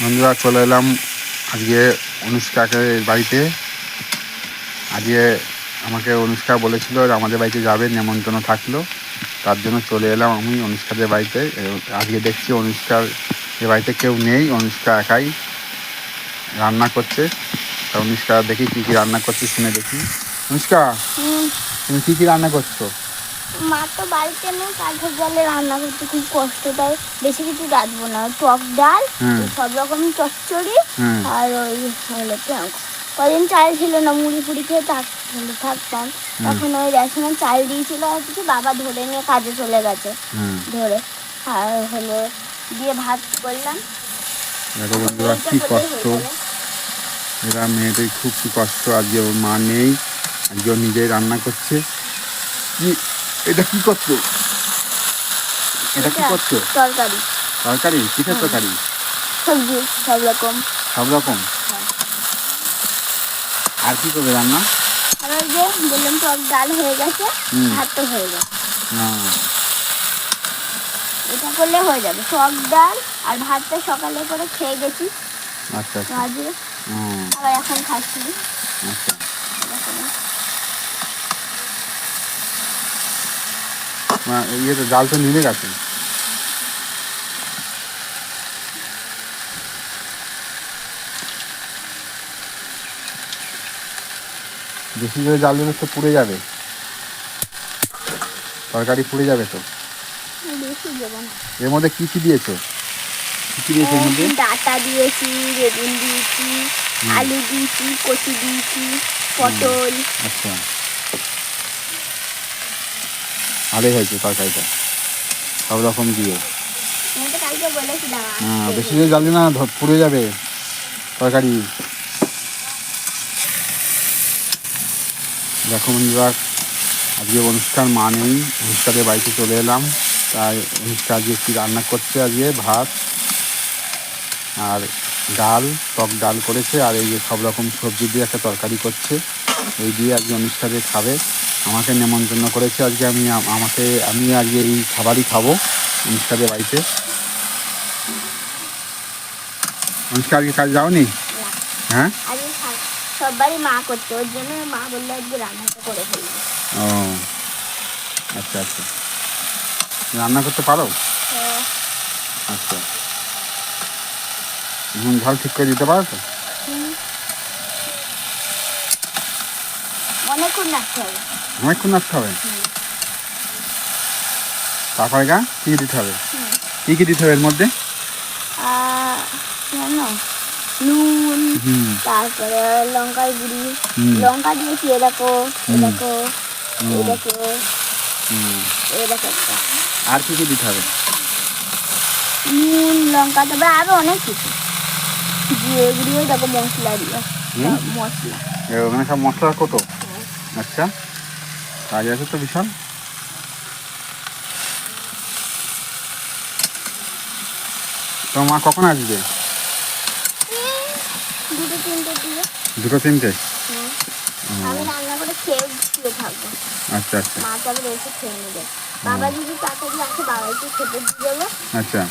বন্ধুরা চলে এলাম আজকে অনুষ্কাকে বাড়িতে। আজকে আমাকে অনুষ্কা বলেছিল আমাদের বাড়িতে যাবে নেমন্তন্ন থাকল। তার জন্য চলে এলাম আমি অনুষ্কাদের বাড়িতে। আজকে দেখছি অনুষ্কার এ বাড়িতে কেউ নেই অনুষ্কা একাই রান্না করছে। তা অনুষ্কা দেখি কী কী রান্না করছে শুনে দেখি। অনুষ্কা তুমি কী কী রান্না করছ? মা তো বাড়িতে নেই কাঠের জলে রান্না করতে খুব কষ্ট তাই বেশি কিছু রাঁধবো না। টক ডাল সব রকম চচ্চড়ি আর ওই হলো কদিন চাল ছিল না মুড়ি ফুড়ি খেয়ে থাক- থাকতাম। তখন ওই রেশনের চাল দিয়েছিল আর কিছু বাবা ধরে নিয়ে কাজে চলে গেছে। ধরে আর হলো দিয়ে ভাত করলাম। দেখো বন্ধুরা কী কষ্ট। এরা মেয়েদের খুব কষ্ট আজকে ওর মা নেই আজকে নিজেই রান্না করছে। কি এটা কি করছ? এটা কি করছ? তরকারি। তরকারি? কিসের তরকারি? সবজি সব রকম। সব রকম? আর কি করবে রান্না? যে বললাম ডাল হয়ে গেছে ভাত তো হয়ে গেছে। এটা করলে হয়ে যাবে। টক ডাল আর ভাতটা সকালে করে খেয়ে গেছি। আচ্ছা আচ্ছা। আবার এখন খাচ্ছি। আচ্ছা না, ইয়ে তো জাল তো নিভে গেছে। বেশি করে জাল দিলে তো পুড়ে যাবে। তরকারি পুড়ে যাবে তো। এর মধ্যে কি কি দিয়েছ? কি কি দিয়েছ মধ্যে? ডাটা দিয়েছি বেগুন দিয়েছি আলু দিয়েছি কচু দিয়েছি পটল। আচ্ছা। ভালোই হয়েছে তরকারিটা। সব রকম দিয়ে। হ্যাঁ বেশি করে জ্বালি না পুড়ে যাবে তরকারি। দেখো বন্ধুরা আজকে অনুষ্ঠান মা নেই অনুষ্ঠানের বাড়িতে চলে এলাম। তাই অনুষ্ঠান আজকে কী রান্না করছে আজকে? ভাত আর ডাল টক ডাল করেছে আর এই যে সব রকম সবজি দিয়ে একটা তরকারি করছে। এই দিয়ে আজকে অনুষ্ঠানে খাবে। আমাকে নেমন্তন্ন করেছে আজকে আমি আমাকে আমি আজকে এই খাবারই খাব অনুষ্ঠানের বাড়িতে। অনুষ্কা আজকে কাজ যাওনি? হ্যাঁ? সববারই মা করছে ওর জন্য মা বলল আজকে রান্নাটা করে ফেলবে ও আচ্ছা আচ্ছা। রান্না করতে পারো? আচ্ছা। নুন ঝাল ঠিক করে দিতে পারো তো? অনেকক্ষণ রাখতে হবে। অনেকক্ষণ রাখতে হবে? তারপরে গা কী কী দিতে হবে। কী কী দিতে হবে এর মধ্যে? নুন তারপরে লঙ্কার গুঁড়ি। লঙ্কা দিয়েছি এরকম হুম। এরকম হুম। এরকম এরকম একটা। আর কী কী দিতে হবে? নুন লঙ্কা তারপরে আরও অনেক কিছু। জিরে গুঁড়িও দেখো মশলা দিয়ে? মশলা। ওখানে সব মশলা কত? আচ্ছা। কাজ আছে তো বিশাল তোমার মা কখন আসবে? দুটো তিনটে আচ্ছা আচ্ছা। মা তারপরে এসে খেয়ে নেবে। বাবা যদি তাড়াতাড়ি আসে বাবাকে খেতে দিয়ে দেবো। আচ্ছা।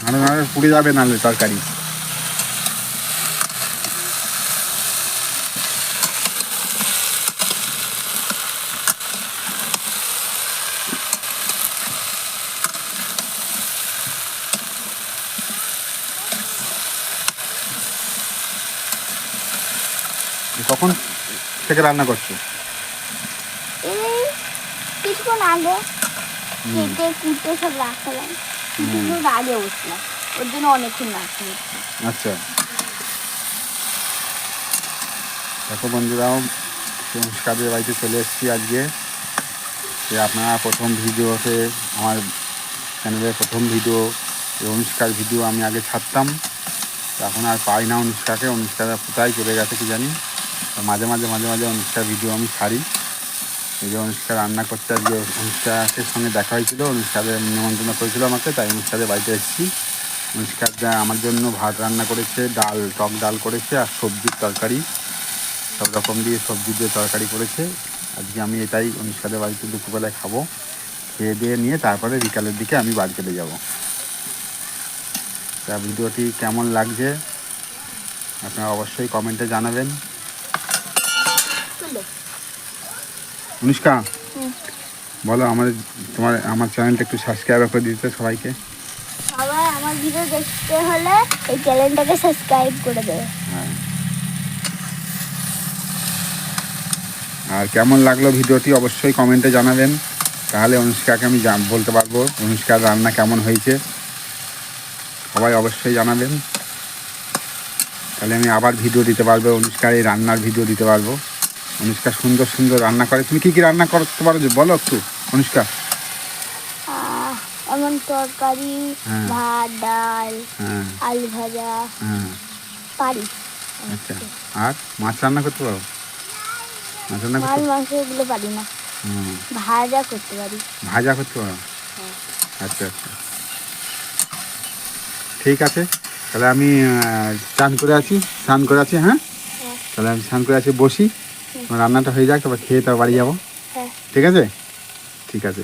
নাহলে নাহলে পুড়ে যাবে নাহলে তরকারি। কখন থেকে রান্না করছ? কিছুক্ষণ আগে কেটে কুটে সব রাখলাম কিছুক্ষণ আগে উঠলাম। ওর জন্য অনেকক্ষণ রাখতে আচ্ছা। দেখো বন্ধুরাও বাড়িতে চলে এসেছি আজকে। যে আপনারা প্রথম ভিডিওতে আমার চ্যানেলের প্রথম ভিডিও এই অনুষ্কার ভিডিও আমি আগে ছাড়তাম। এখন আর পাই না অনুষ্কাকে। অনুষ্কাটা কোথায় চলে গেছে কি জানি। মাঝে মাঝে মাঝে মাঝে অনুষ্কার ভিডিও আমি ছাড়ি। এই যে অনুষ্কা রান্না করতে আজকে অনুষ্কাকে সঙ্গে দেখা হয়েছিল অনুষ্কাদের নিমন্ত্রণ করেছিল আমাকে, তাই অনুষ্কাদের বাড়িতে এসেছি। অনুষ্কার যা আমার জন্য ভাত রান্না করেছে, ডাল, টক ডাল করেছে আর সবজির তরকারি। সব রকম দিয়ে সবজি দিয়ে তরকারি করেছে। আজকে আমি এটাই অনুষ্কাদের বাড়িতে দুপুরবেলায় খাব। খেয়ে দিয়ে নিয়ে তারপরে বিকালের দিকে আমি বাড়ি চলে যাব। তা ভিডিওটি কেমন লাগছে? আপনারা অবশ্যই কমেন্টে জানাবেন। অনুষ্কা বলো আমার তোমার আমার চ্যানেলটা একটু সাবস্ক্রাইব করে দিতে সবাইকে। সবাই আমার ভিডিও দেখতে হলে এই চ্যানেলটাকে সাবস্ক্রাইব করে দেবে। হ্যাঁ। আর কেমন লাগল ভিডিওটি অবশ্যই কমেন্টে জানাবেন। তাহলে অনুষ্কাকে আমি বলতে পারব অনুষ্কার রান্না কেমন হয়েছে। সবাই অবশ্যই জানাবেন। তাহলে আমি আবার ভিডিও দিতে পারব অনুষ্কার এই রান্নার ভিডিও দিতে পারব। অনুষ্কা সুন্দর সুন্দর রান্না করে। তুমি কি কি রান্না করতে পারো যে বলো একটু অনুষ্কা? এমন তরকারি হ্যাঁ। ভাত ডাল হ্যাঁ। আলু ভাজা হ্যাঁ। পারি। আচ্ছা। আর মাছ রান্না করতে পারো? মাছ রান্না মাছ করতে মাংস এগুলো পারি না। ভাজা করতে পারি। ভাজা করতে পারো। আচ্ছা আচ্ছা। ঠিক আছে। তাহলে আমি স্নান করে আছি স্নান করে আছি হ্যাঁ। তাহলে আমি স্নান করে আছি বসি। রান্নাটা হয়ে যাক তারপর খেয়ে তারপর বাড়ি যাব। হ্যাঁ। ঠিক আছে? ঠিক আছে।